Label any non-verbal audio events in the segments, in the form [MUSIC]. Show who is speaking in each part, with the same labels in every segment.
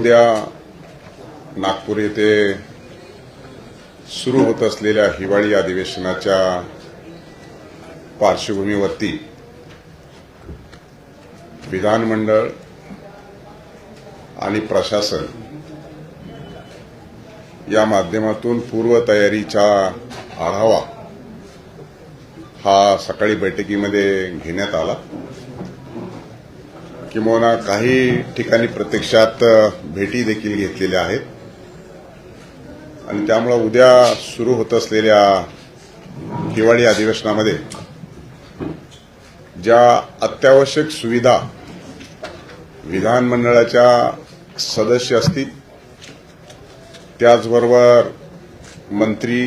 Speaker 1: उद्या नागपूर येथे सुरू होत असलेल्या हिवाळी अधिवेशनाच्या पार्श्वभूमीवरती विधानमंडळ आणि प्रशासन या माध्यमातून पूर्वतयारीचा आढावा हा सकाळी बैठकीमध्ये घेण्यात आला. किंवा काही ठिकाणी प्रत्यक्षात भेटी देखील घेतलेल्या आहेत. आणि त्यामुळं उद्या सुरू होत असलेल्या हिवाळी अधिवेशनामध्ये ज्या अत्यावश्यक सुविधा विधानमंडळाच्या सदस्य असतील त्याचबरोबर मंत्री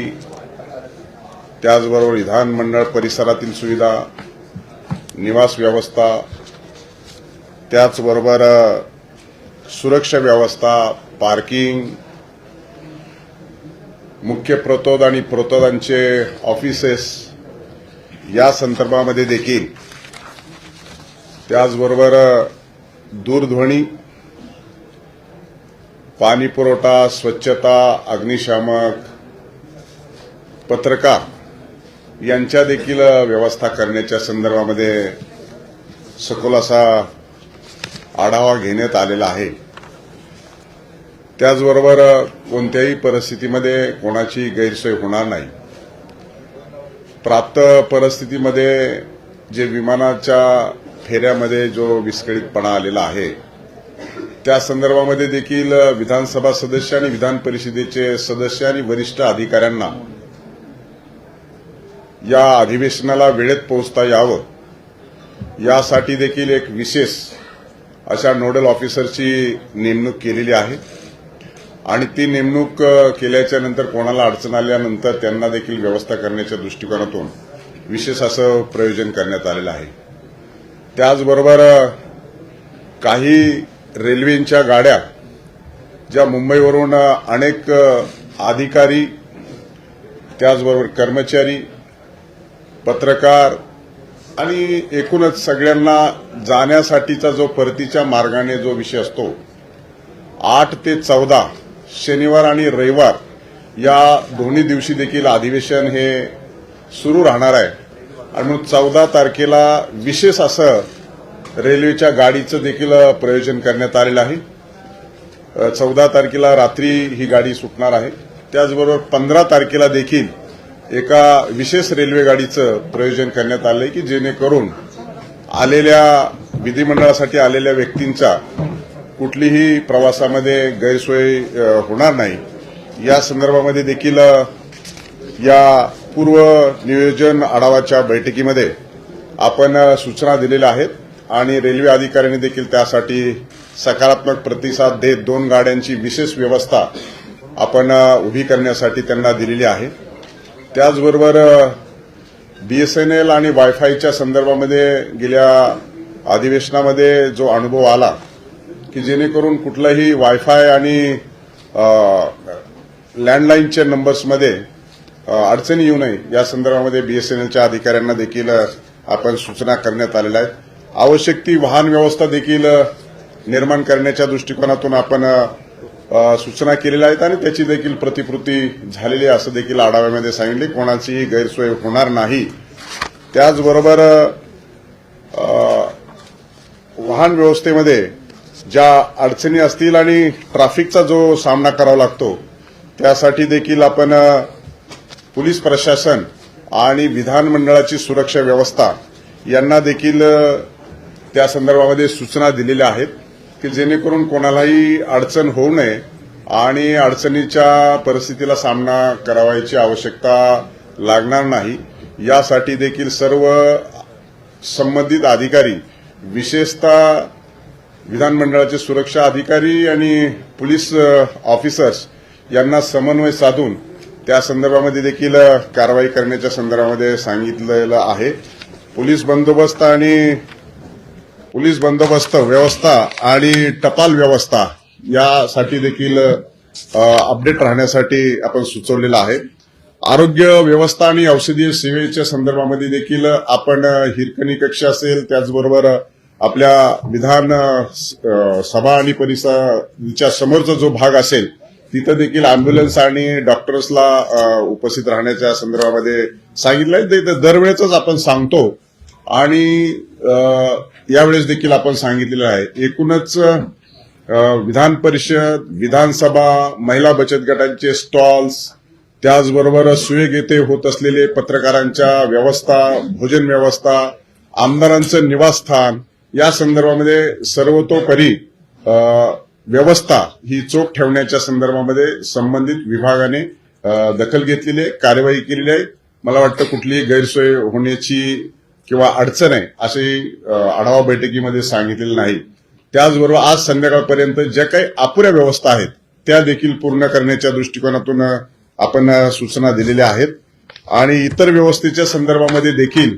Speaker 1: त्याचबरोबर विधानमंडळ परिसरातील सुविधा निवास व्यवस्था त्याचबरोबर सुरक्षा व्यवस्था पार्किंग मुख्य प्रतोद आणि प्रतोदांचे ऑफिसेस या संदर्भामध्ये देखील. त्याचबरोबर दूरध्वनी पाणी पुरवठा स्वच्छता अग्निशामक पत्रकार यांच्या देखील व्यवस्था करण्याच्या संदर्भामध्ये सखोल असा आढावा घेण्यात आलेला आहे. त्याचबरोबर कोणत्याही परिस्थितीमध्ये कोणाची गैरसोय होणार नाही. प्राप्त परिस्थितीमध्ये जे विमानाच्या फेऱ्यामध्ये जो विस्कळीतपणा आलेला आहे त्या संदर्भामध्ये देखील विधानसभा सदस्य आणि विधान परिषदेचे सदस्य आणि वरिष्ठ अधिकाऱ्यांना या अधिवेशनाला वेळेत पोहोचता यावं. यासाठी देखील एक विशेष अशा नोडल ऑफिसरची नेमणूक केलेली आहे. आणि ती नेमणूक केल्याच्यानंतर केल्याच्यानंतर कोणाला अडचण आल्यानंतर त्यांना देखील व्यवस्था करण्याच्या दृष्टिकोनातून विशेष असं प्रयोजन करण्यात आलेलं आहे. त्याचबरोबर काही रेल्वेच्या गाड्या ज्या मुंबईवरून अनेक अधिकारी त्याचबरोबर कर्मचारी पत्रकार आणि एकूणच सगळ्यांना जाण्यासाठीचा जो परतीच्या मार्गाने जो विषय असतो आठ ते चौदा शनिवार आणि रविवार या दोन्ही दिवशी देखील अधिवेशन हे सुरू राहणार आहे. आणि म्हणून चौदा तारखेला विशेष असं रेल्वेच्या गाडीचं देखील प्रयोजन करण्यात आलेलं आहे. चौदा तारखेला रात्री ही गाडी सुटणार आहे. त्याचबरोबर पंधरा तारखेला देखील एका विशेष रेल्वे गाडीचं प्रयोजन करण्यात आलंय की जेणेकरून आलेल्या विधिमंडळासाठी आलेल्या व्यक्तींचा कुठलीही प्रवासामध्ये गैरसोय होणार नाही. या संदर्भामध्ये देखील या पूर्व नियोजन आढावाच्या बैठकीमध्ये आपण सूचना दिलेल्या आहेत आणि रेल्वे अधिकाऱ्यांनी देखील त्यासाठी सकारात्मक प्रतिसाद देत दोन गाड्यांची विशेष व्यवस्था आपण उभी करण्यासाठी त्यांना दिलेली आहे. त्याचबरोबर बीएसएनएल आणि वायफायच्या संदर्भामध्ये गेल्या अधिवेशनामध्ये जो अनुभव आला की जेणेकरून कुठलाही वायफाय आणि लँडलाईनच्या नंबर्समध्ये अडचणी येऊ नये या संदर्भामध्ये बीएसएनएलच्या अधिकाऱ्यांना देखील आपण सूचना करण्यात आलेल्या आहेत. आवश्यक ती वाहन व्यवस्था देखील निर्माण करण्याच्या दृष्टिकोनातून आपण सूचना केलेल्या आहेत आणि त्याची देखील प्रतिकृती झालेली असं देखील आढाव्यामध्ये सांगितले. कोणाचीही गैरसोय होणार नाही. त्याचबरोबर वाहन व्यवस्थेमध्ये ज्या अडचणी असतील आणि ट्रॅफिकचा जो सामना करावा लागतो त्यासाठी देखील आपण पोलीस प्रशासन आणि विधानमंडळाची सुरक्षा व्यवस्था यांना देखील त्या संदर्भामध्ये सूचना दिलेल्या आहेत. की जेणेकरून कोणालाही अडचण होऊ नये आणि अडचणीच्या परिस्थितीला सामना करावायची आवश्यकता लागणार नाही. यासाठी देखील सर्व संबंधित अधिकारी विशेषतः विधानमंडळाचे सुरक्षा अधिकारी आणि पोलीस ऑफिसर्स यांना समन्वय साधून त्या संदर्भामध्ये देखील कारवाई करण्याच्या संदर्भामध्ये सांगितलेलं आहे. पोलीस बंदोबस्त आणि पोलीस बंदोबस्त व्यवस्था आणि टपाल व्यवस्था यासाठी देखील अपडेट राहण्यासाठी आपण सुचवलेलं आहे. आरोग्य व्यवस्था आणि औषधीय सेवेच्या संदर्भामध्ये देखील आपण हिरकणी कक्ष असेल त्याचबरोबर आपल्या विधान स- सभा आणि परिसराच्या समोरचा जो भाग असेल तिथं देखील अँब्युलन्स आणि डॉक्टर्सला उपस्थित राहण्याच्या संदर्भामध्ये सांगितलंय. ते दरवेळेच आपण सांगतो. आणि यावेळेस देखील आपण सांगितलेलं आहे. एकूणच विधान परिषद विधानसभा महिला बचत गटांचे स्टॉल्स त्याचबरोबर सुयोग येथे होत असलेले पत्रकारांच्या व्यवस्था भोजन व्यवस्था आमदारांचं निवासस्थान या संदर्भामध्ये सर्वतोपरी व्यवस्था ही चोख ठेवण्याच्या संदर्भामध्ये संबंधित विभागाने दखल घेतलेली आहे कार्यवाही केलेली आहे. मला वाटतं कुठलीही गैरसोय होण्याची किंवा अडचण आहे अशी आढावा बैठकीमध्ये सांगितलेलं नाही. त्याचबरोबर आज संध्याकाळपर्यंत ज्या काही अपुऱ्या व्यवस्था आहेत त्या देखील पूर्ण करण्याच्या दृष्टिकोनातून आपण सूचना दिलेल्या आहेत. आणि इतर व्यवस्थेच्या संदर्भामध्ये देखील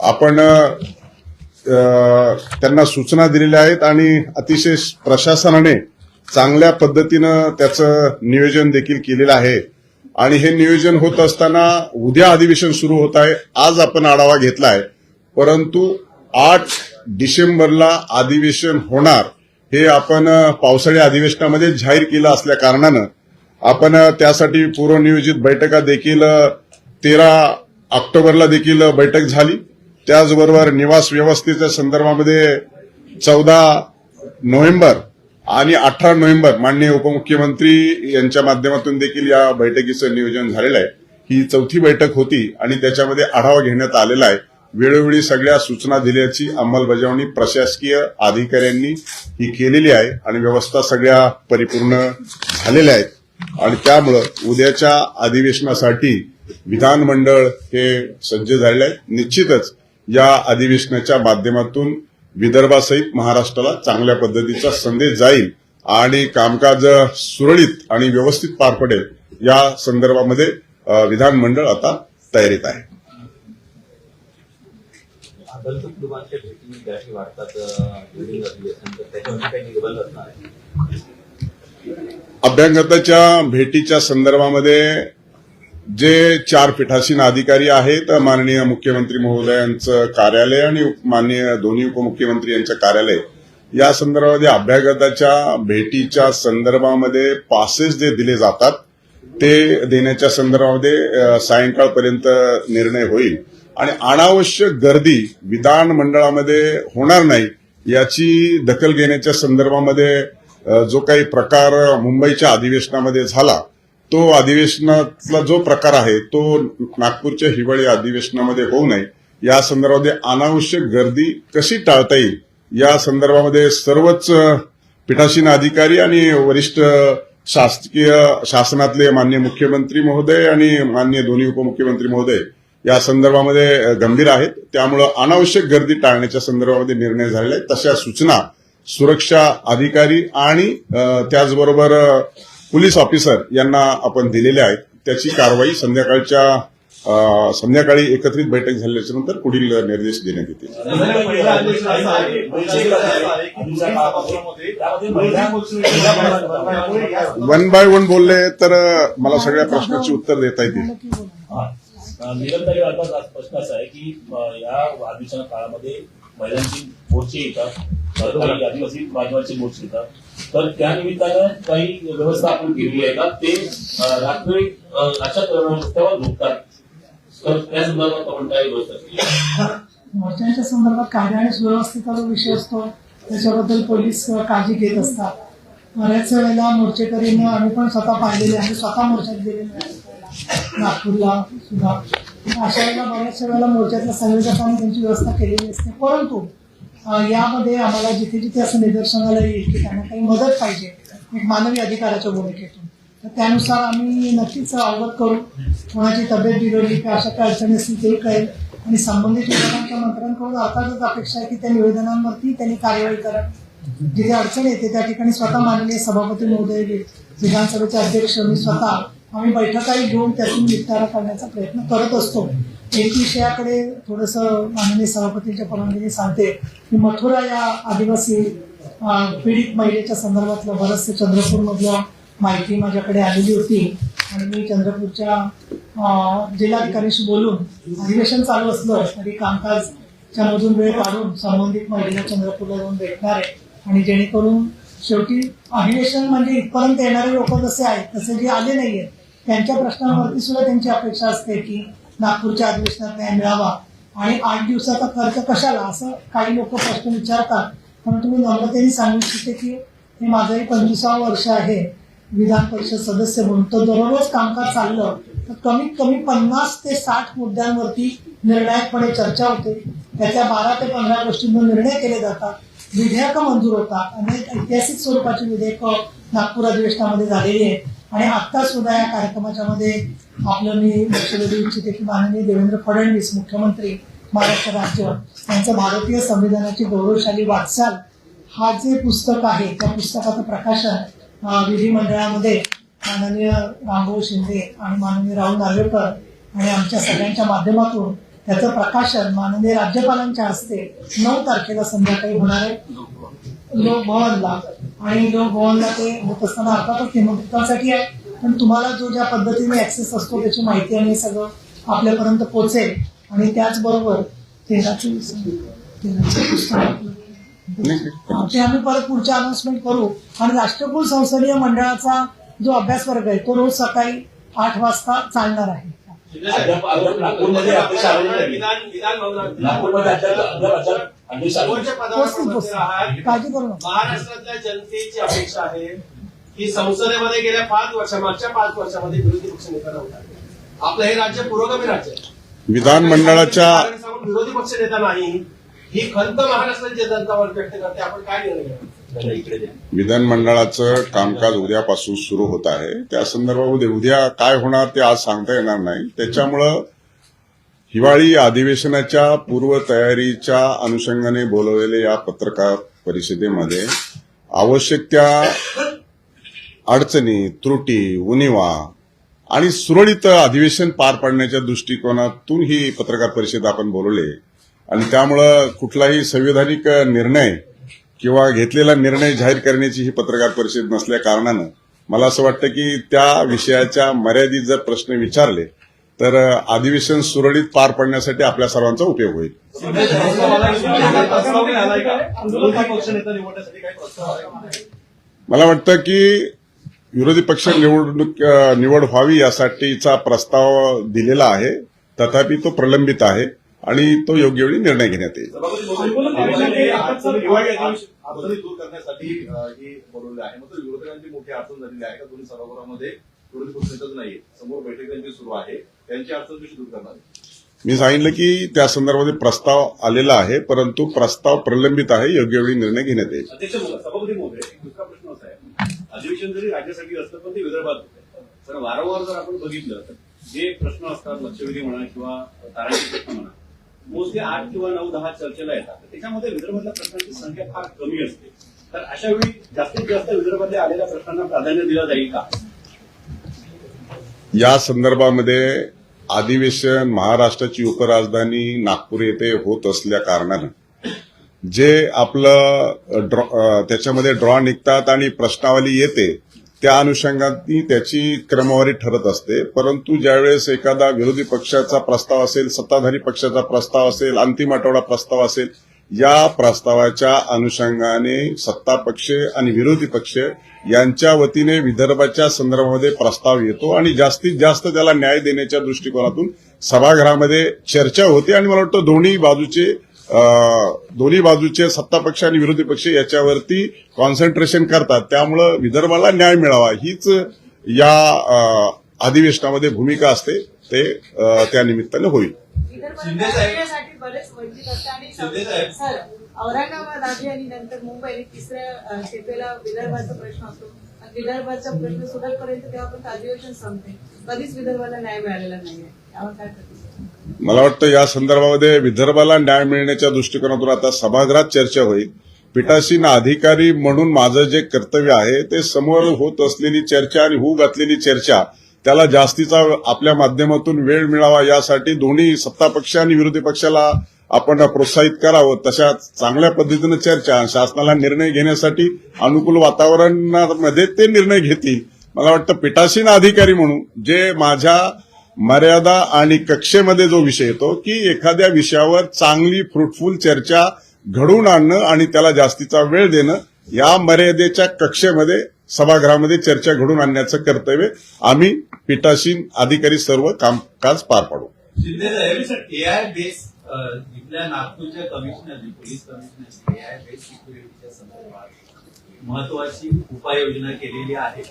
Speaker 1: आपण त्यांना सूचना दिलेल्या आहेत आणि अतिशय प्रशासनाने चांगल्या पद्धतीनं त्याचं नियोजन देखील केलेलं आहे. आणि हे नियोजन होत असताना उद्या अधिवेशन सुरू होत आहे. आज आपण आढावा घेतला आहे परंतु आठ डिसेंबरला अधिवेशन होणार हे आपण पावसाळी अधिवेशनामध्ये जाहीर केलं असल्या कारणानं आपण त्यासाठी पूर्वनियोजित बैठका देखील तेरा ऑक्टोबरला देखील बैठक झाली. त्याचबरोबर निवास व्यवस्थेच्या संदर्भामध्ये चौदा नोव्हेंबर आणि अठरा नोव्हेंबर माननीय उपमुख्यमंत्री यांच्या माध्यमातून देखील या बैठकीचं नियोजन झालेलं आहे. ही चौथी बैठक होती आणि त्याच्यामध्ये आढावा घेण्यात आलेला आहे. वेळोवेळी सगळ्या सूचना दिल्याची अंमलबजावणी प्रशासकीय अधिकाऱ्यांनी ही केलेली आहे आणि व्यवस्था सगळ्या परिपूर्ण झालेल्या आहेत. आणि त्यामुळं उद्याच्या अधिवेशनासाठी विधानमंडळ हे सज्ज झालेले आहे. निश्चितच या अधिवेशनाच्या माध्यमातून विदर्भासहित महाराष्ट्राला चांगल्या पद्धतीचा संदेश जाईल आणि कामकाज सुरळीत आणि व्यवस्थित पार पडेल या संदर्भामध्ये विधानमंडळ आता तयारीत आहे.
Speaker 2: आदर्श कुटुंबांच्या भेटी ज्या काही वाटतात काही निर्बंध असणार आहे
Speaker 1: अभ्यागताच्या भेटीच्या संदर्भामध्ये जे चार पीठासीन अधिकारी आहेत माननीय मुख्यमंत्री महोदयांचं कार्यालय आणि माननीय दोन्ही उपमुख्यमंत्री यांचं कार्यालय या संदर्भामध्ये अभ्यागताच्या भेटीच्या संदर्भामध्ये पासेस जे दिले जातात ते देण्याच्या संदर्भामध्ये सायंकाळपर्यंत निर्णय होईल. आणि अनावश्यक गर्दी विधानमंडळामध्ये होणार नाही याची दखल घेण्याच्या संदर्भामध्ये जो काही प्रकार मुंबईच्या अधिवेशनामध्ये झाला तो अधिवेशनातला जो प्रकार आहे तो नागपूरच्या हिवाळी अधिवेशनामध्ये होऊ नये. या संदर्भामध्ये अनावश्यक गर्दी कशी टाळता येईल? या संदर्भामध्ये सर्वच पीठासीन अधिकारी आणि वरिष्ठ शासकीय शासनातले मान्य मुख्यमंत्री महोदय आणि मान्य दोन्ही उपमुख्यमंत्री महोदय या संदर्भामध्ये गंभीर आहेत. त्यामुळं अनावश्यक गर्दी टाळण्याच्या संदर्भामध्ये निर्णय झालेला आहे. तशा सूचना सुरक्षा अधिकारी आणि त्याचबरोबर पोलीस ऑफिसर यांना आपण दिलेल्या आहेत. त्याची कारवाई संध्याकाळच्या संध्याकाळी एकत्रित बैठक झाल्याच्यानंतर पुढील निर्देश देण्यात येतील. वन बाय वन बोलले तर मला सगळ्या प्रश्नाची उत्तर देता येतील.
Speaker 3: निरंतरी आज प्रश्न असा आहे की या अधिवेशना काळामध्ये महिलांची मोर्चे येतात आदिवासी बांधवांचे मोर्चे येतात. तर त्या निमित्तानं काही व्यवस्था आपण केली आहे का? ते रात्री अशा रस्त्यावर झोपतात. तर त्या संदर्भात आपण काय व्यवस्था केली?
Speaker 4: मोर्चांच्या संदर्भात कायदा आणि सुव्यवस्थेचा जो विषय असतो त्याच्याबद्दल पोलीस काळजी घेत असतात. बऱ्याच वेळेला मोर्चेकरीनं आम्ही पण स्वतः पाहिलेले आहे स्वतः मोर्चात गेलेले आहे. नागपूरला सुद्धा. अशा वेळेला बऱ्याचशा वेळेला मोर्चातल्या संयोजकांनी त्यांची व्यवस्था केलेली असते. परंतु यामध्ये आम्हाला जिथे जिथे असं निदर्शनाला येईल की त्यांना काही मदत पाहिजे एक मानवी अधिकाराच्या भूमिकेतून. तर त्यानुसार आम्ही नक्कीच अवगत करू. कोणाची तब्येत बिघडली किंवा अशा काही अडचणी असतील ते कळेल. आणि संबंधित विभागांच्या मंत्र्यांकडून अर्थातच अपेक्षा आहे की त्या निवेदनांवरती त्यांनी कार्यवाही करा जिथे अडचण येते त्या ठिकाणी स्वतः माननीय सभापती महोदय विधानसभेचे अध्यक्ष मी स्वतः आम्ही बैठकाही घेऊन त्यातून निपटारा करण्याचा प्रयत्न करत असतो. एक विषयाकडे थोडंसं माननीय सभापतींच्या परवानगीने सांगते की मथुरा या आदिवासी पीडित महिलेच्या संदर्भातलं बरंचसं चंद्रपूरमधलं माहिती माझ्याकडे आलेली होती. आणि मी चंद्रपूरच्या जिल्हाधिकाऱ्यांशी बोलून अधिवेशन चालू असलं तरी कामकाजच्या मधून वेळ काढून संबंधित महिलेला चंद्रपूरला जाऊन भेटणार आहे. आणि जेणेकरून शेवटी अधिवेशन म्हणजे इथपर्यंत येणारे लोक जसे आहेत तसे जे आले नाही आहेत त्यांच्या प्रश्नांवरती सुद्धा त्यांची अपेक्षा असते की नागपूरच्या अधिवेशनात न्याय मिळावा. आणि आठ दिवसाचा खर्च कशाला असं काही लोक प्रश्न विचारतात. पण तुम्ही नम्रतेने सांगू इच्छिते की हे माझंही पंचवीसावं वर्ष आहे. विधान परिषद सदस्य म्हणून. तर दररोज कामकाज चाललं तर कमीत कमी पन्नास ते साठ मुद्द्यांवरती निर्णायकपणे चर्चा होते. त्याच्या बारा ते पंधरा गोष्टींवर निर्णय केले जातात. विधेयकं मंजूर होतात. अनेक ऐतिहासिक स्वरूपाची विधेयकं नागपूर अधिवेशनामध्ये झालेली आहेत. आणि आत्ता सुद्धा या कार्यक्रमाच्या मध्ये आपलं मी लक्ष देऊ इच्छिते की माननीय देवेंद्र फडणवीस मुख्यमंत्री महाराष्ट्र राज्य यांचं भारतीय संविधानाची गौरवशाली वाटचाल हा जे पुस्तक आहे त्या पुस्तकाचं प्रकाशन विधिमंडळामध्ये माननीय रामभाऊ शिंदे आणि माननीय राहुल नार्वेकर आणि आमच्या सगळ्यांच्या माध्यमातून त्याचं प्रकाशन माननीय राज्यपालांच्या हस्ते नऊ तारखेला संध्याकाळी होणार आहे. लोकभवनला आणि लोकभवनला ते होत असताना अर्थातच निमंत्रितांसाठी आहे. पण तुम्हाला जो ज्या पद्धतीने ऍक्सेस असतो त्याची माहिती आणि सगळं आपल्यापर्यंत पोहोचेल. आणि त्याचबरोबर तेराचं पुस्तक. ते आम्ही परत पुढच्या अनाउन्समेंट करू. आणि राष्ट्रकुल संसदीय मंडळाचा जो अभ्यास वर्ग आहे तो रोज सकाळी आठ वाजता चालणार आहे.
Speaker 3: नागपूरमध्ये
Speaker 5: पदावर आहात. महाराष्ट्रातल्या जनतेची अपेक्षा आहे की संसदेमध्ये गेल्या पाच वर्षा मागच्या पाच वर्षामध्ये विरोधी पक्ष नेता नव्हता. आपलं हे राज्य पुरोगामी राज्य आहे.
Speaker 1: विधानमंडळाच्या
Speaker 5: विरोधी पक्ष नेता नाही. ही खंत महाराष्ट्राची जनता व्यक्त करते. आपण काय निर्णय.
Speaker 1: विधानमंडळाचं कामकाज उद्यापासून सुरू होत आहे. त्या संदर्भामध्ये उद्या काय होणार ते आज सांगता येणार नाही. त्याच्यामुळं हिवाळी अधिवेशनाच्या पूर्वतयारीच्या अनुषंगाने बोलवलेल्या या पत्रकार परिषदेमध्ये आवश्यक त्या अडचणी त्रुटी उणिवा आणि सुरळीत अधिवेशन पार पाडण्याच्या दृष्टिकोनातून ही पत्रकार परिषद आपण बोलवले. आणि त्यामुळं कुठलाही संविधानिक निर्णय किंवा घेतलेला निर्णय जाहीर करण्याची ही पत्रकार परिषद नसल्या कारणानं मला असं वाटतं की त्या विषयाच्या मर्यादित जर प्रश्न विचारले तर अधिवेशन सुरळीत पार पडण्यासाठी आपल्या सर्वांचा उपयोग होईल. मला वाटतं की विरोधी पक्ष निवडणूक निवड व्हावी यासाठीचा प्रस्ताव दिलेला आहे. तथापि तो प्रलंबित आहे आणि तो योग्य वेळी निर्णय घेण्यात येईल.
Speaker 6: करण्यासाठी समोर बैठक त्यांची सुरू आहे. त्यांची अडचण कशी दूर करणार?
Speaker 1: मी सांगितलं की त्या संदर्भामध्ये प्रस्ताव आलेला आहे परंतु प्रस्ताव प्रलंबित आहे योग्य वेळी निर्णय घेण्यात येईल.
Speaker 6: सभापती महोदय दुसरा प्रश्न असा आहे. अधिवेशन जरी राज्यासाठी असलं पण ते विदर्भात होते. पण वारंवार जर आपण बघितलं तर जे प्रश्न असतात लक्षवेधी म्हणा किंवा तारांचे प्रश्न म्हणा मोस्टली आठ किंवा नऊ दहा चर्चेला येतात. त्याच्यामध्ये विदर्भातल्या प्रश्नांची संख्या फार कमी असते. तर अशा वेळी जास्तीत जास्त विदर्भातल्या आलेल्या प्रश्नांना प्राधान्य दिलं जाईल का?
Speaker 1: या संदर्भामध्ये अधिवेशन महाराष्ट्राची उपराजधानी नागपूर येथे होत असल्या कारणानं जे आपलं ड्रॉ त्याच्यामध्ये ड्रॉ निघतात आणि प्रश्नावली येते त्या अनुषंगाने त्याची क्रमवारी ठरत असते. परंतु ज्यावेळेस एखादा विरोधी पक्षाचा प्रस्ताव असेल सत्ताधारी पक्षाचा प्रस्ताव असेल अंतिम आठवडा प्रस्ताव असेल या प्रस्तावाच्या अनुषंगाने सत्ता पक्ष आणि विरोधी पक्ष यांच्या वतीने विदर्भाच्या संदर्भामध्ये प्रस्ताव येतो आणि जास्तीत जास्त त्याला न्याय देण्याच्या दृष्टिकोनातून सभागृहामध्ये चर्चा होते आणि मला वाटतं दोन्ही बाजूचे दोन्ही बाजूचे सत्ता पक्ष आणि विरोधी पक्ष याच्यावरती कॉन्सन्ट्रेशन करतात. त्यामुळं विदर्भाला न्याय मिळावा. हीच या अधिवेशनामध्ये भूमिका असते. ते त्या निमित्तानं होईल.
Speaker 5: शिंदे साहेब-
Speaker 7: विदर्भासाठी बरेच वंचित असतात आणि
Speaker 5: शिंदे साहेब.
Speaker 7: सर औरंगाबाद आधी आणि नंतर मुंबई आणि तिसऱ्या अ, खेपेला विदर्भाचा प्रश्न असतो. आणि विदर्भाचा प्रश्न सुटतपर्यंत तेव्हापर्यंत अधिवेशन संपते. कधीच विदर्भाला न्याय मिळालेला नाहीये. यावर काय प्रतिक्रिया
Speaker 1: मला वाटतं या संदर्भामध्ये विदर्भाला न्याय मिळण्याच्या दृष्टिकोनातून आता सभागृहात चर्चा होईल. पीठासीन अधिकारी म्हणून माझं जे कर्तव्य आहे ते समोर होत असलेली चर्चा आणि होऊ घातलेली चर्चा त्याला जास्तीचा आपल्या माध्यमातून वेळ मिळावा यासाठी दोन्ही सत्ता पक्ष आणि विरोधी पक्षाला आपण प्रोत्साहित करावं. तशा चांगल्या पद्धतीनं चर्चा शासनाला निर्णय घेण्यासाठी अनुकूल वातावरणामध्ये ते निर्णय घेतील. मला वाटतं पिठासीन अधिकारी म्हणून जे माझ्या मर्यादा आणि कक्षेमध्ये जो विषय येतो की एखाद्या विषयावर चांगली फ्रुटफुल चर्चा घडवून आणणं आणि त्याला जास्तीचा वेळ देणं या मर्यादेच्या कक्षेमध्ये सभागृहामध्ये चर्चा घडवून आणण्याचं कर्तव्य आम्ही पीठासीन अधिकारी सर्व कामकाज पार पाडू.
Speaker 8: शिंदे नागपूरच्या कमिशनर पोलीस एआय सिक्युरिटीच्या संदर्भात महत्वाची उपाययोजना केलेली आहे.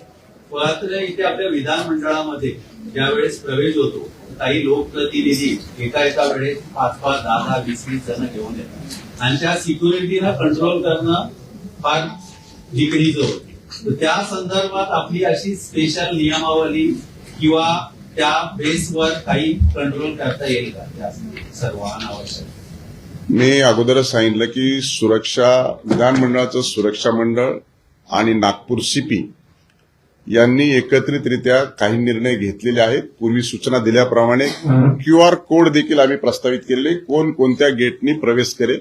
Speaker 8: मात्र इथे आपल्या विधानमंडळामध्ये ज्यावेळेस प्रवेश होतो काही लोकप्रतिनिधी एका एका वेळेस पाच पाच दहा दहा वीस वीस जण घेऊन येतात. आणि त्या सिक्युरिटीला कंट्रोल करणं फार निकडीचं होतं. त्या संदर्भात आपली अशी स्पेशल नियमावली किंवा त्या बेसवर काही कंट्रोल करता येईल का? त्या सर्व अनावश्यक
Speaker 1: मी अगोदरच सांगितलं की सुरक्षा विधानमंडळाचं सुरक्षा मंडळ आणि नागपूर सीपी यांनी एकत्रितरित्या काही निर्णय घेतलेले आहेत. पूर्वी सूचना दिल्याप्रमाणे क्यू आर कोड देखील आम्ही प्रस्तावित केलेले. कोण कोणत्या गेटनी प्रवेश करेल.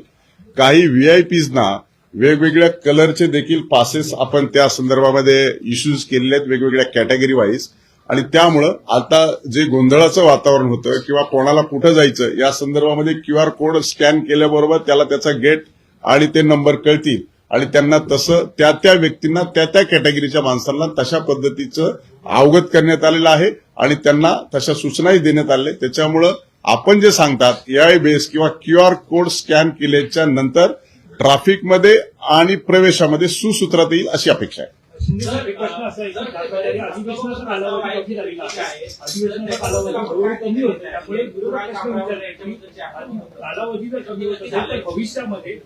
Speaker 1: काही व्हीआयपीजना वेगवेगळ्या कलरचे देखील पासेस आपण त्या संदर्भामध्ये इश्यूज केलेले आहेत वेगवेगळ्या कॅटेगरी वाईज आणि त्यामुळं आता जे गोंधळाचं वातावरण होतं किंवा कोणाला कुठं जायचं या संदर्भामध्ये क्यू आर कोड स्कॅन केल्याबरोबर त्याला त्याचा गेट आणि ते नंबर कळतील. आणि त्यांना तसं त्या त्या व्यक्तींना त्या त्या कॅटेगरीच्या माणसांना तशा पद्धतीचं अवगत करण्यात आलेलं आहे आणि त्यांना तशा सूचनाही देण्यात आल्या त्याच्यामुळं आपण जे सांगतात एआय बेस किंवा क्यू आर कोड स्कॅन केल्याच्यानंतर ट्रॅफिकमध्ये आणि प्रवेशामध्ये सुसूत्रात येईल अशी अपेक्षा आहे.
Speaker 3: भविष्यामध्ये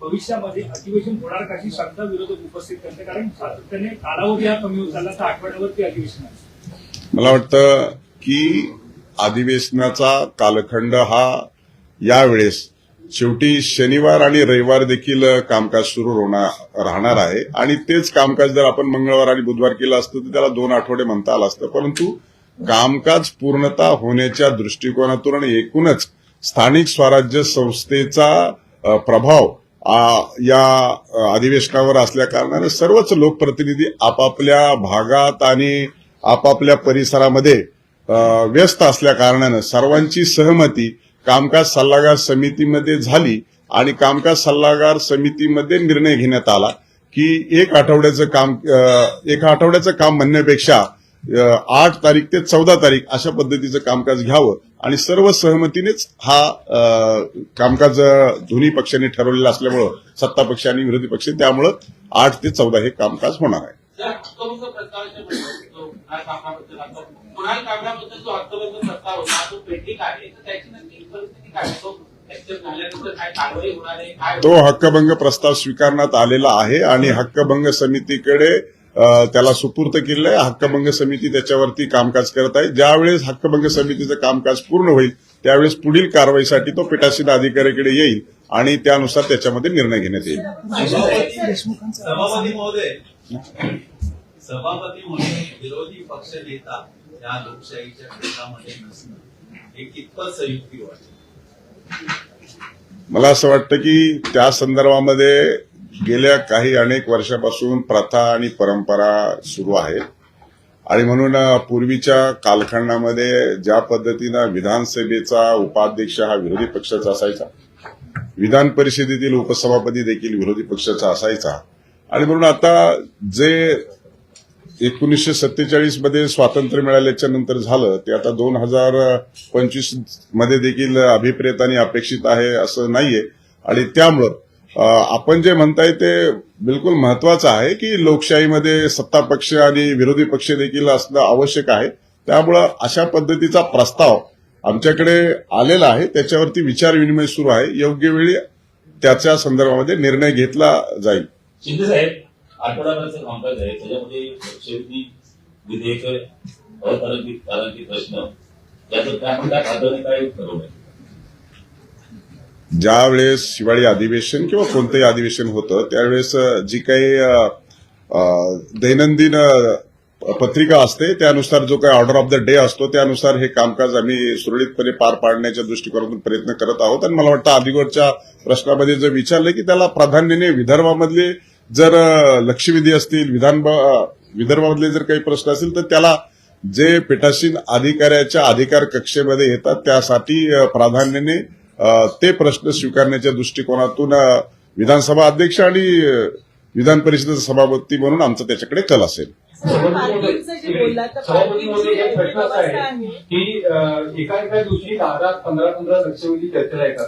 Speaker 3: भविष्यामध्ये अधिवेशन होणार शंका विरोधक उपस्थित करते कारण सातत्याने कालावधी हा कमी होत चालला तर आठवड्यावरती अधिवेशन आहे
Speaker 1: मला वाटतं की अधिवेशनाचा कालखंड हा यावेळेस शेवटी शनिवार आणि रविवार देखील कामकाज सुरू होणार राहणार आहे. आणि तेच कामकाज जर आपण मंगळवार आणि बुधवार केलं असतं तर त्याला दोन आठवडे म्हणता आलं असतं. परंतु कामकाज पूर्णता होण्याच्या दृष्टिकोनातून आणि एकूणच स्थानिक स्वराज्य संस्थेचा प्रभाव या अधिवेशनावर असल्या कारणाने सर्वच लोकप्रतिनिधी आपापल्या भागात आणि आपापल्या परिसरामध्ये व्यस्त असल्या कारणानं सर्वांची सहमती कामकाज सल्लागार समितीमध्ये झाली आणि कामकाज सल्लागार समितीमध्ये निर्णय घेण्यात आला की एक आठवड्याचं काम अ, एका आठवड्याचं काम म्हणण्यापेक्षा आठ तारीख ते चौदा तारीख अशा पद्धतीचं कामकाज घ्यावं आणि सर्व सहमतीनेच हा कामकाज दोन्ही पक्षांनी ठरवलेलं असल्यामुळं सत्ता पक्ष आणि विरोधी पक्ष त्यामुळं आठ ते चौदा हे कामकाज होणार आहे.
Speaker 5: कुणाल कामराबद्दल आता कुणाल कामराबद्दल जो हक्कभंग प्रस्ताव होता तो पेंडिंग आहे तर त्याची नक्की परिस्थिती काय? तो
Speaker 1: तो हक्कभंग प्रस्ताव स्वीकारण्यात आलेला आहे आणि हक्कभंग समितीकडे त्याला सुपूर्त केलेलं आहे. हक्कभंग समिती त्याच्यावरती कामकाज करत आहे. ज्यावेळेस हक्कभंग समितीचं कामकाज पूर्ण होईल त्यावेळेस पुढील कारवाईसाठी तो पीठासीन अधिकाऱ्याकडे येईल आणि त्यानुसार त्याच्यामध्ये निर्णय घेण्यात येईल.
Speaker 8: सभापती म्हणून विरोधी पक्ष नेता या लोकशाहीच्या क्षेत्रामध्ये नसणं. हे कितपत संयुक्ती वाटत
Speaker 1: मला असं वाटतं की त्या संदर्भामध्ये गेल्या काही अनेक वर्षापासून प्रथा आणि परंपरा सुरू आहे. आणि म्हणून पूर्वीच्या कालखंडामध्ये ज्या पद्धतीनं विधानसभेचा उपाध्यक्ष हा विरोधी पक्षाचा असायचा विधान परिषदेतील उपसभापती देखील विरोधी पक्षाचा असायचा. आणि म्हणून आता जे एकोणीसशे सत्तेचाळीसमध्ये स्वातंत्र्य मिळाल्याच्या नंतर झालं ते आता दोन हजार पंचवीसमध्ये देखील अभिप्रेत आणि अपेक्षित आहे असं नाहीये. आणि त्यामुळं आपण जे म्हणताय ते बिलकुल महत्वाचं आहे की लोकशाहीमध्ये सत्ता पक्ष आणि विरोधी पक्ष देखील असणं आवश्यक आहे. त्यामुळं अशा पद्धतीचा प्रस्ताव आमच्याकडे आलेला आहे. त्याच्यावरती विचार विनिमय सुरू आहे. योग्य वेळी त्याच्या संदर्भामध्ये निर्णय घेतला जाईल.
Speaker 3: शिंदे साहेब आठवडाभराचं कामकाज आहे. त्याच्यामध्ये लक्षवेधी विधेयक अतारांकित तारांकित प्रश्न. याचं काय म्हणतात? खात्याने काय ठरवलंय
Speaker 1: ज्या वेळेस अधिवेशन किंवा कोणतंही अधिवेशन होतं त्यावेळेस जी काही दैनंदिन पत्रिका असते त्यानुसार जो काही ऑर्डर ऑफ द डे असतो त्यानुसार हे कामकाज आम्ही सुरळीतपणे पार पाडण्याच्या दृष्टिकोनातून प्रयत्न करत आहोत. आणि मला वाटतं अलीकडच्या प्रश्नामध्ये जर विचारलं की त्याला प्राधान्याने विदर्भामधले जर अ, लक्षवेधी असतील विधान विदर्भामधले जर काही प्रश्न असतील तर त्याला जे पीठासीन अधिकाऱ्याच्या अधिकार कक्षेमध्ये येतात त्यासाठी प्राधान्याने ते प्रश्न स्वीकारण्याच्या दृष्टिकोनातून विधानसभा अध्यक्ष आणि विधान परिषदेचा सभापती म्हणून आमचा त्याच्याकडे कल असेल.
Speaker 9: की एका एका दिवशी दहा दहा पंधरा पंधरा लक्षवेधी चर्चेला येतात.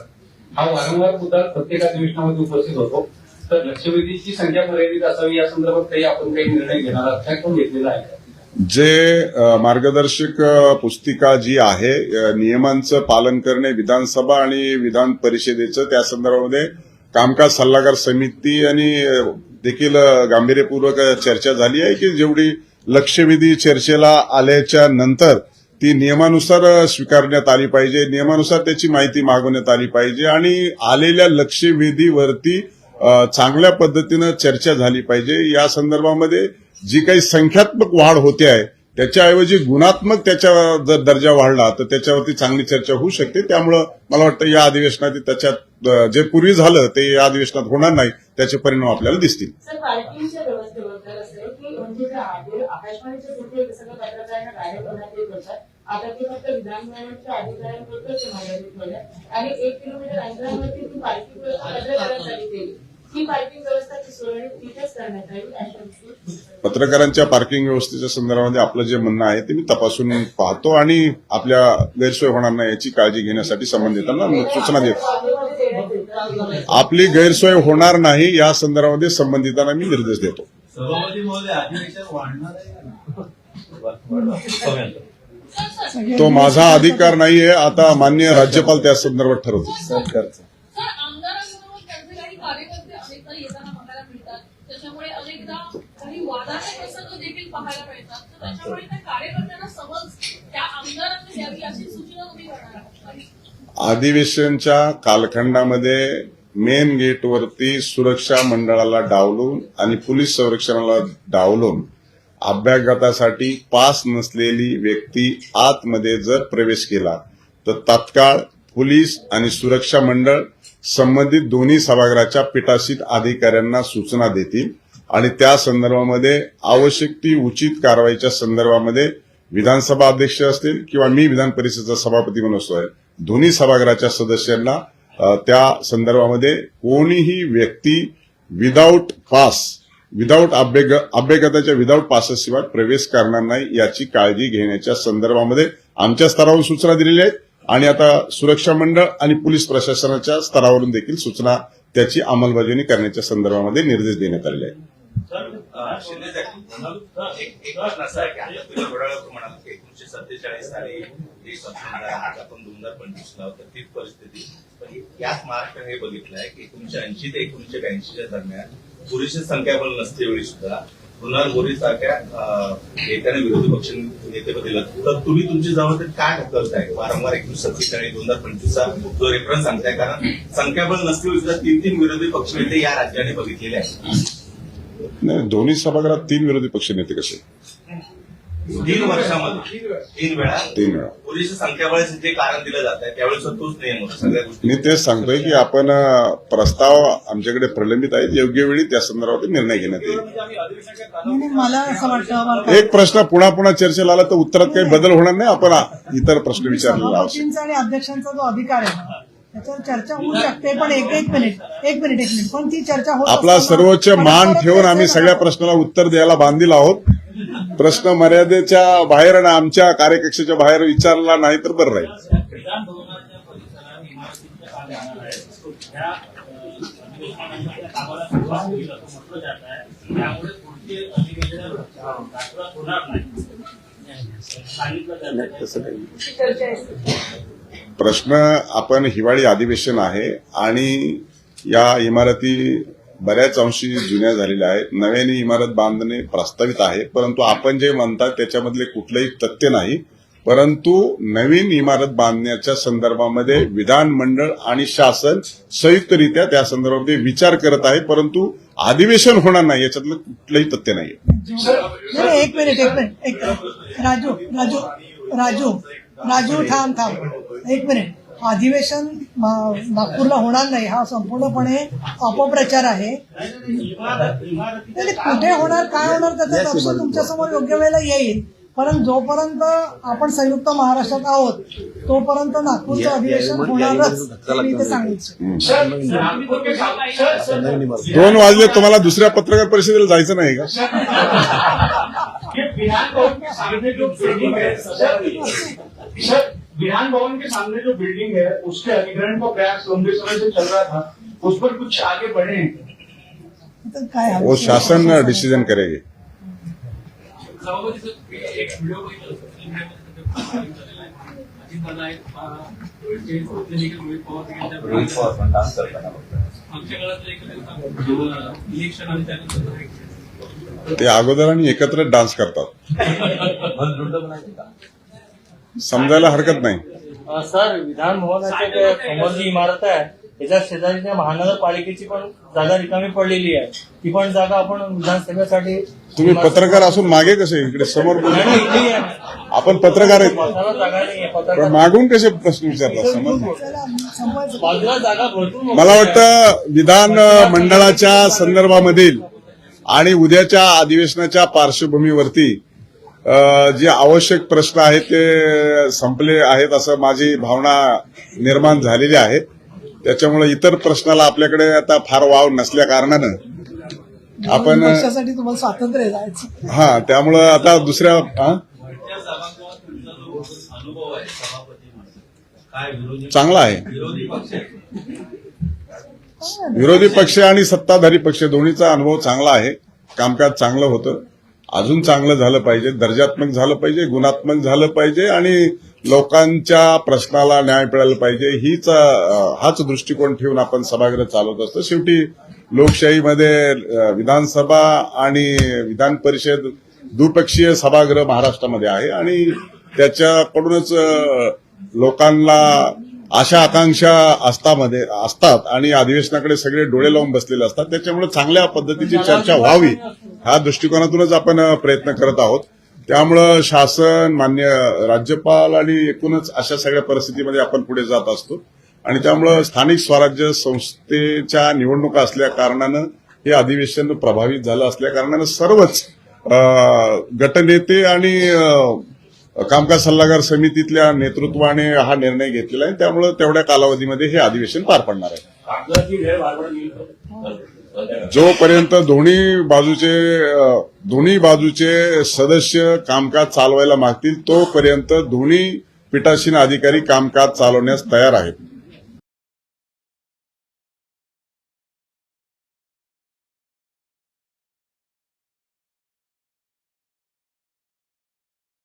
Speaker 9: हा वारंवार मुद्दा प्रत्येक अधिवेशनामध्ये उपस्थित होतो. तर लक्षवेधीची संख्या मर्यादित असावी या संदर्भात काही आपण काही निर्णय घेणार आहात. काय कोण घेतलेला आहे?
Speaker 1: जे मार्गदर्शक पुस्तिका जी आहे नियमांचं पालन करणे विधानसभा आणि विधान परिषदेचं त्या संदर्भामध्ये कामकाज सल्लागार समिती आणि देखील गांभीर्यपूर्वक चर्चा झाली आहे की जेवढी लक्षवेधी चर्चेला आल्याच्यानंतर ती नियमानुसार स्वीकारण्यात आली पाहिजे नियमानुसार त्याची माहिती मागवण्यात आली पाहिजे आणि आलेल्या लक्षवेधीवरती चांगल्या पद्धतीनं चर्चा झाली पाहिजे. या संदर्भामध्ये जी काही संख्यात्मक वाढ होते आहे त्याच्याऐवजी गुणात्मक त्याच्या जर दर्जा वाढला तर त्याच्यावरती चांगली चर्चा होऊ शकते. त्यामुळं मला वाटतं या अधिवेशनात त्याच्यात जे पूर्वी झालं ते या अधिवेशनात होणार नाही. त्याचे परिणाम आपल्याला दिसतील.
Speaker 10: आकाशवाणीच्या करण्यात आता ते फक्त विधानभवनच्या अधिकाऱ्यांपुरतच ते मर्यादित होते आणि एक किलोमीटर अंतरावरती ती पार्किंग व्यवस्था पत्रकारांसाठी केली ही पार्किंग व्यवस्था ती तिथेच करण्यात आली अशा
Speaker 1: पत्रकारांच्या पार्किंग व्यवस्थेच्या संदर्भामध्ये आपलं जे म्हणणं आहे ते मी तपासून पाहतो आणि आपल्या गैरसोय होणार नाही याची काळजी घेण्यासाठी संबंधितांना सूचना देतो. आपली गैरसोय होणार नाही या संदर्भामध्ये संबंधितांना मी निर्देश देतो.
Speaker 8: सभापती महोदय अधिवेशन वाढणार आहे.
Speaker 1: तो माझा अधिकार नाहीये आता मान्य राज्यपाल त्या संदर्भात ठरवतील.
Speaker 11: सर आमदारांबरोबर त्यांचे काही कार्यकर्ते अनेकदा येताना बघायला मिळतात. त्याच्यामुळे अनेकदा काही वादाचे प्रसंग देखील पाहायला मिळतात. तर त्याच्यामुळे त्या कार्यकर्त्यांना समज त्या आमदारांना द्यावी अशी सूचना तुम्ही करणार आहात.
Speaker 1: अधिवेशनच्या कालखंडामध्ये मेन गेटवरती सुरक्षा मंडळाला डावलून आणि पोलीस संरक्षणाला डावलून अभ्यागतासाठी पास नसलेली व्यक्ती आतमध्ये जर प्रवेश केला तर तात्काळ पोलीस आणि सुरक्षा मंडळ संबंधित दोन्ही सभागृहाच्या पीठासीत अधिकाऱ्यांना सूचना देतील आणि त्या संदर्भामध्ये आवश्यक ती उचित कारवाईच्या संदर्भामध्ये विधानसभा अध्यक्ष असतील किंवा मी विधान परिषदेचा सभापती म्हणून असतोय दोन्ही सभागृहाच्या सदस्यांना त्या संदर्भामध्ये कोणीही व्यक्ती विदाऊट पास विदाऊट अभ्यग अभ्यागताच्या विदाऊट पासशिवाय प्रवेश करणार नाही याची काळजी घेण्याच्या संदर्भामध्ये आमच्या स्तरावरून सूचना दिलेल्या आहेत. आणि आता सुरक्षा मंडळ आणि पोलीस प्रशासनाच्या स्तरावरून देखील सूचना त्याची अंमलबजावणी करण्याच्या संदर्भामध्ये निर्देश देण्यात आलेले आहेत.
Speaker 12: अं, एकोणीशे सत्तेचाळीस साली एक आपण दोन हजार पंचवीस ला तीच परिस्थिती. पण याच महाराष्ट्राने हे बघितलं आहे की एकोणीशे ऐंशी ते एकोणीशे ब्याऐंशीच्या दरम्यान पुरेशी नसते वेळी सुद्धा. रुणार गोरी सारख्या नेत्याने विरोधी पक्ष नेतेपद दिलं तर तुम्ही तुमची जबाबदारी काय ढकलताय वारंवार एकोणीशे सत्तेचाळीस दोन हजार पंचवीसचा जो रेफरन्स सांगताय कारण संख्याबळ नसते सुद्धा तीन तीन विरोधी पक्ष नेते या राज्याने बघितलेले आहेत.
Speaker 1: नाही दोन्ही सभागृहात तीन विरोधी पक्ष नेते कसे?
Speaker 12: तीन वर्षामध्ये. तीन वेळा.
Speaker 1: तीन वेळा.
Speaker 12: पुरेशी संख्याबळाचे जे कारण दिलं जात आहे. त्यावेळेस तोच नियम होता. सगळ्या गोष्टी.
Speaker 1: मी तेच सांगतोय की आपण प्रस्ताव आमच्याकडे प्रलंबित आहेत. योग्य वेळी त्या संदर्भात निर्णय घेण्यात येईल. एक प्रश्न पुन्हा पुन्हा चर्चेला आला तर उत्तरात काही बदल होणार नाही. आपण इतर प्रश्न विचारलेला
Speaker 4: सभापतींचा आणि अध्यक्षांचा जो अधिकार आहे त्याच्यावर चर्चा होऊ शकते पण एक एक मिनिट एक मिनिट एक मिनिट. पण ती चर्चा होत
Speaker 1: आपला सर्वोच्च मान ठेवून आम्ही सगळ्या प्रश्नाला उत्तर द्यायला बांधील आहोत. प्रश्न मर्यादेच्या बाहेर आणि आमच्या कार्यकक्षेच्या बाहेर विचारला नाही तर बरं राहील. प्रश्न आपण हिवाळी अधिवेशन आहे आणि या इमारती बऱ्याच अंशी जुन्या झालेल्या आहेत. नव्याने इमारत बांधणे प्रस्तावित आहे. परंतु आपण जे म्हणतात त्याच्यामधले कुठलंही तथ्य नाही. परंतु नवीन इमारत बांधण्याच्या संदर्भामध्ये विधानमंडळ आणि शासन संयुक्तरित्या त्या संदर्भामध्ये विचार करत आहे. परंतु अधिवेशन होणार नाही. याच्यातलं कुठलंही तथ्य नाही
Speaker 4: एक मिनिट एक मिनिट एक राजू राजू राजू राजू थांब थांब. एक मिनिट. अधिवेशन नागपूरला होणार नाही हा संपूर्णपणे अपप्रचार आहे कुठे होणार काय होणार त्याचा तपशील तुमच्यासमोर योग्य वेळेला येईल परंतु जोपर्यंत आपण संयुक्त महाराष्ट्रात आहोत तोपर्यंत नागपूरचं अधिवेशन होणारच हे मी इथे सांगितलं
Speaker 1: दोन वाजले तुम्हाला दुसऱ्या पत्रकार परिषदेला जायचं नाही का
Speaker 9: ये विधान भवन के सामने जो बिल्डिंग है उसके अधिग्रहण का प्रयास लंबे समय से चल रहा था। उस पर कुछ आगे बढ़े हैं।
Speaker 1: वो शासन डिसीज़न करेगी।
Speaker 5: हाँ। ते
Speaker 1: अगोदर एकत्र डान्स
Speaker 2: करता [LAUGHS]
Speaker 1: समजायला हरकत नाही.
Speaker 13: सर विधान भवनाच्या त्या समोर जी इमारत आहे. त्याच्या शेजारी त्या महानगरपालिकेची पण जागा रिकामी पडलेली आहे. ती पण जागा आपण विधानसभेसाठी
Speaker 1: तुम्ही पत्रकार असून मागे कसे? इकडे समोर. आपण पत्रकार आहेत. मागून कसे प्रश्न विचारला? समज मला. वाटतं विधान मंडळाच्या संदर्भामधील आणि उद्याच्या अधिवेशनाच्या पार्श्वभूमीवरती जे आवश्यक प्रश्न आहेत ते संपले आहेत असं माझी भावना निर्माण झालेली आहे त्याच्यामुळे इतर प्रश्नाला आपल्याकडे आता फार वाव नसल्या कारणानं आपण
Speaker 4: तुम्हाला स्वातंत्र्य आहे जायचं
Speaker 1: हा त्यामुळं आता दुसऱ्या हा? चांगला आहे
Speaker 8: विरोधी पक्ष आहे.
Speaker 1: विरोधी पक्ष आणि सत्ताधारी पक्ष दोन्हीचा अनुभव चांगला आहे कामकाज चांगलं होतं अजून चांगलं झालं पाहिजे दर्जात्मक झालं पाहिजे गुणात्मक झालं पाहिजे आणि लोकांच्या प्रश्नाला न्याय मिळाला पाहिजे हीच हाच दृष्टिकोन ठेवून आपण सभागृह चालवत असतो. शेवटी लोकशाहीमध्ये विधानसभा आणि विधान परिषद द्विपक्षीय सभागृह महाराष्ट्रामध्ये आहे आणि त्याच्याकडूनच लोकांना आशा आकांक्षा असतामध्ये असतात आणि अधिवेशनाकडे सगळे डोळे लावून बसलेले असतात. त्याच्यामुळे चांगल्या पद्धतीची चर्चा व्हावी ह्या दृष्टिकोनातूनच आपण प्रयत्न करत आहोत. त्यामुळं शासन मान्य राज्यपाल आणि एकूणच अशा सगळ्या परिस्थितीमध्ये आपण पुढे जात असतो. आणि त्यामुळं स्थानिक स्वराज्य संस्थेच्या निवडणुका असल्या कारणानं हे अधिवेशन प्रभावित झालं असल्या कारणानं सर्वच गटनेते आणि कामकाज सल्लागार समितीतल्या नेतृत्वाने हा निर्णय घेतलेला आहे. त्यामुळे तेवढ्या कालावधीमध्ये हे अधिवेशन पार पडणार आहे. जोपर्यंत दोन्ही बाजूचे दोन्ही बाजूचे सदस्य कामकाज चालवायला मागतील तोपर्यंत दोन्ही पीठासीन अधिकारी कामकाज चालवण्यास तयार आहेत.